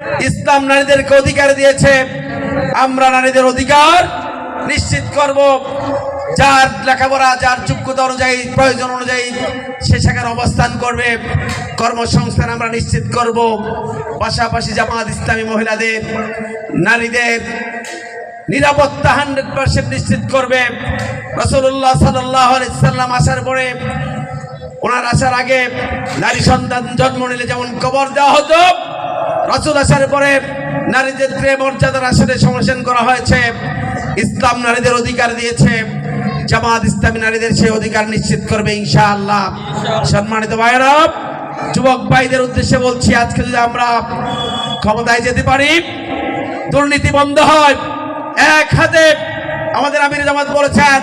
ইসলাম নারীদেরকে অধিকার দিয়েছে। আমরা নারীদের অধিকার নিশ্চিত করব। যার লেখাপড়া, যার যোগ্যতা অনুযায়ী, প্রয়োজন অনুযায়ী সে সেখানে অবস্থান করবে। কর্মসংস্থান আমরা নিশ্চিত করব। পাশাপাশি জামাত ইসলামী মহিলাদের, নারীদের নিরাপত্তা হান্ড্রেড পার্সেন্ট নিশ্চিত করবে। রসুল্লাহ সাল্লাহ সাল্লাম আসার পরে ওনার আসার আগে নারী সন্তান জন্ম নিলে যেমন কবর দেওয়া হতো রসুল আসার পরে নারীদের প্রেম মর্যাদার আসলে সংরক্ষণ করা হয়েছে। ইসলাম নারীদের অধিকার দিয়েছে। জামাত ইসলামী নারীদের সেই অধিকার নিশ্চিত করবে ইনশাআল্লাহ। সম্মানিত ভাইরা যুবক ভাইদের উদ্দেশ্যে বলছি, আজকে যদি আমরা ক্ষমতায় যেতে পারি, দুর্নীতি বন্ধ হয়, এক হাতে আমাদের আমির জামাত বলেছেন,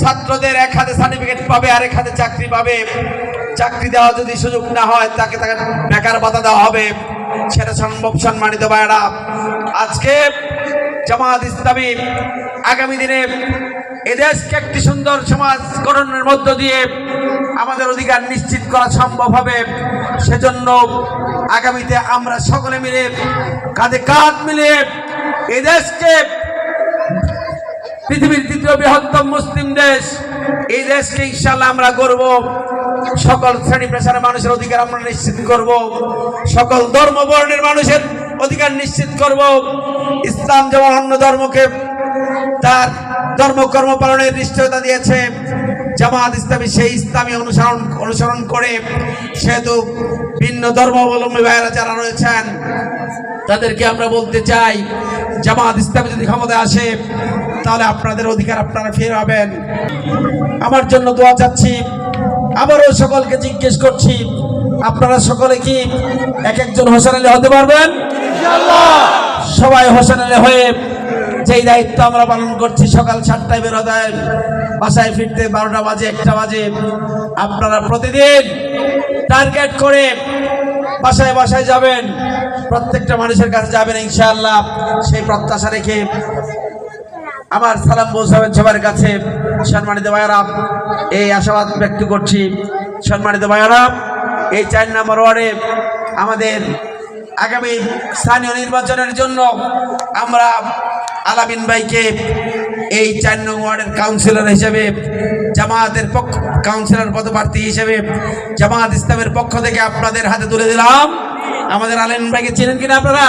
ছাত্রদের এক হাতে সার্টিফিকেট পাবে আর এক হাতে চাকরি পাবে। চাকরি দেওয়া যদি সুযোগ না হয়, তাকে তাকে বেকার ভাতা দেওয়া হবে। সেটা সম্ভব সম্মানিত ভাইরা আজকে জামাত ইসলামী আগামী দিনে এদেশকে একটি সুন্দর সমাজ গঠনের মধ্য দিয়ে আমাদের অধিকার নিশ্চিত করা সম্ভব হবে। সেজন্য আগামীতে আমরা সকলে মিলে কাঁধে কাঁধ মিলে এদেশকে পৃথিবীর দ্বিতীয় বৃহত্তম মুসলিম দেশ। এই দেশকে ইনশাল্লাহ আমরা করব সকল শ্রেণি পেশার মানুষের অধিকার আমরা নিশ্চিত করব। সকল ধর্ম বর্ণের মানুষের অধিকার নিশ্চিত করব। ইসলাম যেমন অন্য ধর্মকে তার ধর্ম কর্ম পালনের নিশ্চয়তা দিয়েছে, জামাত ইসলামী সেই ইসলামী অনুসরণ অনুসরণ করে সেহেতু ভিন্ন ধর্মাবলম্বী ভাইয়েরা যারা রয়েছেন, তাদেরকে আমরা বলতে চাই, জামাত ইসলামী যদি ক্ষমতায় আসে তাহলে আপনাদের অধিকার আপনারা ফিরে পাবেন। আমার জন্য দোয়া চাচ্ছি। আবারও সকলকে জিজ্ঞেস করছি, আপনারা সকলে কি এক একজন হোসেন আলী হতে পারবেন? সবাই হোসেন আলী হয়ে যেই দায়িত্ব আমরা পালন করছি, সকাল সাতটায় বেরোদায় বাসায় ফিরতে বারোটা বাজে, একটা বাজে। আপনারা প্রতিদিন টার্গেট করে বাসায় বাসায় যাবেন। প্রত্যেকটা মানুষের কাছে যাবেন ইনশাআল্লাহ। সেই প্রত্যাশা রেখে আমার সালাম পৌঁছাবেন সবার কাছে। সম্মানিত ভাইয়ারা, এই আশাবাদ ব্যক্ত করছি। সম্মানিত ভাইয়ারা, এই চার নম্বর ওয়ার্ডে আমাদের আগামী স্থানীয় নির্বাচনের জন্য আমরা আলামিন ভাইকে এই চার নং ওয়ার্ডের কাউন্সিলর হিসেবে, জামায়াতের পক্ষ, কাউন্সিলর পদপ্রার্থী হিসেবে, জামায়াত ইসলামের পক্ষ থেকে আপনাদের হাতে তুলে দিলাম। আমাদের আলামিন ভাইকে চেনেন কিনা আপনারা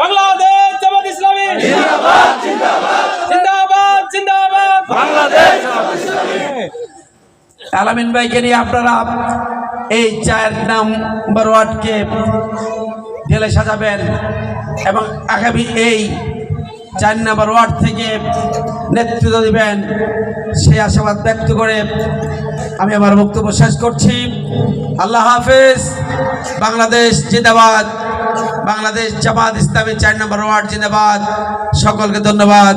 বাংলাদেশ জামাত ইসলামী জিন্দাবাদ জিন্দাবাদ বাংলাদেশ। আলামিন ভাইকে নিয়ে আপনারা এই চার নাম্বার ওয়ার্ডকে ঢেলে সাজাবেন এবং আগামী এই চার নাম্বার ওয়ার্ড থেকে নেতৃত্ব দিবেন সেই আশাবাদ ব্যক্ত করে আমি আমার বক্তব্য শেষ করছি। আল্লাহ হাফেজ। বাংলাদেশ জিন্দাবাদ। বাংলাদেশ জামাত ইসলামী চার নম্বর ওয়ার্ড জিন্দাবাদ। সকলকে ধন্যবাদ।